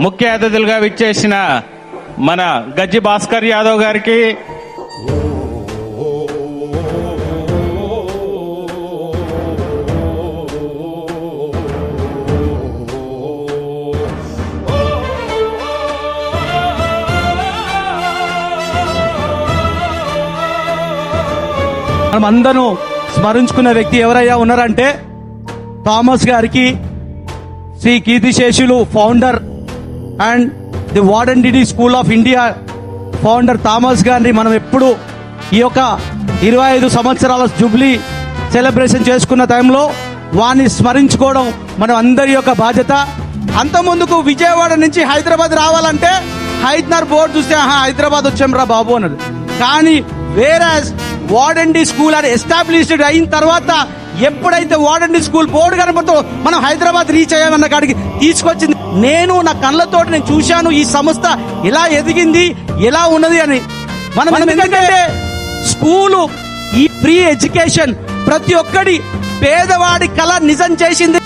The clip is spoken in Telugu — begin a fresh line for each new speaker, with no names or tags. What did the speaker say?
ముఖ్య అతిథులుగా విచ్చేసిన మన గజ్జి భాస్కర్ యాదవ్ గారికి
మనం అందరూ స్మరించుకున్న వ్యక్తి ఎవరయ్యా ఉన్నారంటే థామస్ గారికి శ్రీ కీర్తిశేషులు founder and the warden DD school of India founder Thomas గారిని మనం ఎప్పుడు ఈ యొక్క ఇరవై ఐదు సంవత్సరాల జూబ్లీ సెలబ్రేషన్ చేసుకున్న టైంలో వారిని స్మరించుకోవడం మనం అందరి యొక్క బాధ్యత. అంత ముందుకు విజయవాడ నుంచి హైదరాబాద్ రావాలంటే హైదరాబాద్ బోర్డు చూస్తే ఆహా హైదరాబాద్ వచ్చాం రా బాబు అన్నది. కానీ వేరే వార్డెండి స్కూల్ అని ఎస్టాబ్లిష్డ్ అయిన తర్వాత ఎప్పుడైతే వార్డెండి స్కూల్ బోర్డు కనపడుతో మనం హైదరాబాద్ రీచ్ అయ్యామన్న కాడికి తీసుకొచ్చింది. నేను నా కళ్ళతో నేను చూశాను ఈ సంస్థ ఎలా ఎదిగింది ఎలా ఉన్నది అని. మనం మనం ఎందుకంటే స్కూలు ఈ ఫ్రీ ఎడ్యుకేషన్ ప్రతి ఒక్కడి పేదవాడి కళ నిజం చేసింది.